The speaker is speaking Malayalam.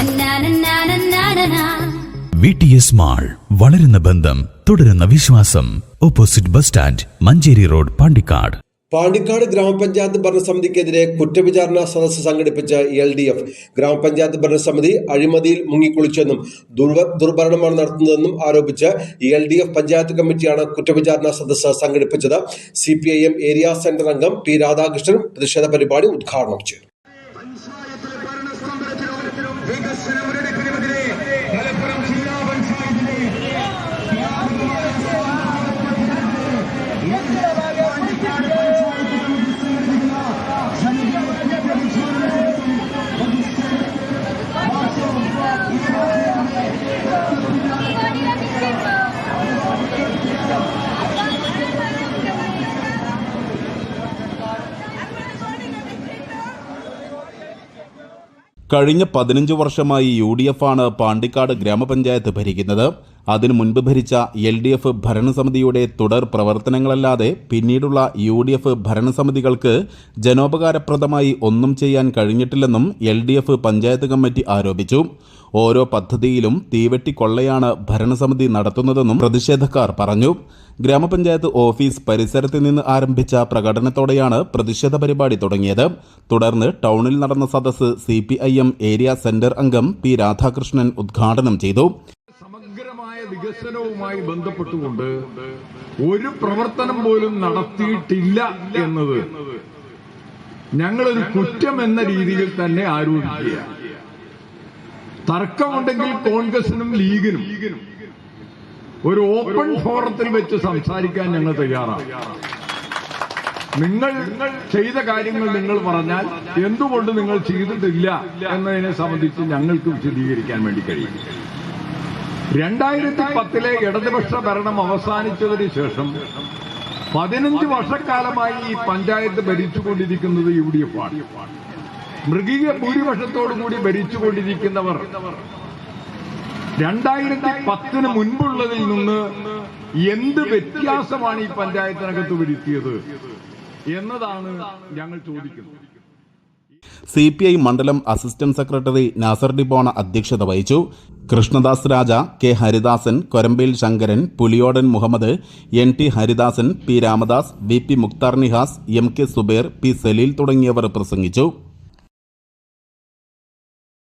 നന്നാനന്നാനന്നാനനാ. വി ടി എസ് മാൾ വളരുന്ന ബന്ധം തുടരുന്ന വിശ്വാസം. Opposite bus stand Manjeri road Pandikkad. Pandikkad ഗ്രാമപഞ്ചായത്ത് ഭരണസമിതിക്കെതിരെ കുറ്റവിചാരണ സദസ്സ് സംഘടിപ്പിച്ച എൽ ഡി എഫ്. ഗ്രാമപഞ്ചായത്ത് ഭരണസമിതി അഴിമതിയിൽ മുങ്ങിക്കുളിച്ചെന്നും ദുർഭരണമാണ് നടത്തുന്നതെന്നും ആരോപിച്ച് എൽ ഡി എഫ് പഞ്ചായത്ത് കമ്മിറ്റിയാണ് കുറ്റവിചാരണ സദസ്സ് സംഘടിപ്പിച്ചത്. C P I M area centre അംഗം പി രാധാകൃഷ്ണൻ പ്രതിഷേധ പരിപാടി ഉദ്ഘാടനം ചെയ്തു. August, and കഴിഞ്ഞ പതിനഞ്ച് വർഷമായി യു ഡി എഫ് ആണ് പാണ്ടിക്കാട് ഗ്രാമപഞ്ചായത്ത് ഭരിക്കുന്നത്. അതിനു മുൻപ് ഭരിച്ച എൽ ഡി എഫ് ഭരണസമിതിയുടെ തുടർ പ്രവർത്തനങ്ങളല്ലാതെ പിന്നീടുള്ള യു ഡി എഫ് ഭരണസമിതികൾക്ക് ജനോപകാരപ്രദമായി ഒന്നും ചെയ്യാൻ കഴിഞ്ഞിട്ടില്ലെന്നും L D F panchayat committee ആരോപിച്ചു. ഓരോ പദ്ധതിയിലും തീവെട്ടിക്കൊള്ളയാണ് ഭരണസമിതി നടത്തുന്നതെന്നും പ്രതിഷേധക്കാർ പറഞ്ഞു. ഗ്രാമപഞ്ചായത്ത് ഓഫീസ് പരിസരത്ത് നിന്ന് ആരംഭിച്ച പ്രകടനത്തോടെയാണ് പ്രതിഷേധ പരിപാടി തുടങ്ങിയത്. തുടർന്ന് ടൗണിൽ നടന്ന സദസ്സ് സി ഏരിയ സെന്റർ അംഗം പി രാധാകൃഷ്ണൻ ഉദ്ഘാടനം ചെയ്തു. വികസനവുമായി ബന്ധപ്പെട്ടുകൊണ്ട് ഒരു പ്രവർത്തനം പോലും നടത്തിയിട്ടില്ല എന്നത് ഞങ്ങളൊരു കുറ്റം എന്ന രീതിയിൽ തന്നെ ആരോപിക്കുക. തർക്കമുണ്ടെങ്കിൽ കോൺഗ്രസിനും ലീഗിനും ഒരു ഓപ്പൺ ഫോറത്തിൽ വെച്ച് സംസാരിക്കാൻ ഞങ്ങൾ തയ്യാറാണ്. നിങ്ങൾ ചെയ്ത കാര്യങ്ങൾ നിങ്ങൾ പറഞ്ഞാൽ എന്തുകൊണ്ട് നിങ്ങൾ ചെയ്തിട്ടില്ല എന്നതിനെ സംബന്ധിച്ച് ഞങ്ങൾക്ക് വിശദീകരിക്കാൻ വേണ്ടി കഴിയും. രണ്ടായിരത്തി പത്തിലെ ഇടതുപക്ഷ ഭരണം അവസാനിച്ചതിന് ശേഷം പതിനഞ്ച് വർഷക്കാലമായി ഈ പഞ്ചായത്ത് ഭരിച്ചുകൊണ്ടിരിക്കുന്നത് യു ഡി എഫ് ആണ്. മൃഗീയ ഭൂരിപക്ഷത്തോടുകൂടി ഭരിച്ചുകൊണ്ടിരിക്കുന്നവർ രണ്ടായിരത്തി പത്തിന് മുൻപുള്ളതിൽ നിന്ന് എന്ത് വ്യത്യാസമാണ് ഈ പഞ്ചായത്തിനകത്ത് വരുത്തിയത് എന്നതാണ് ഞങ്ങൾ ചോദിക്കുന്നത്. സി പി ഐ മണ്ഡലം അസിസ്റ്റന്റ് സെക്രട്ടറി നാസർ ഡിബോണ അധ്യക്ഷത വഹിച്ചു. Krishnadas Raja K Haridasan Korambayil Sankaran Puliyodan Muhammad N T Haridasan P Ramadas V P Mukthar Nihas M K Suber P Saleel തുടങ്ങിയവർ പ്രസംഗിച്ചു.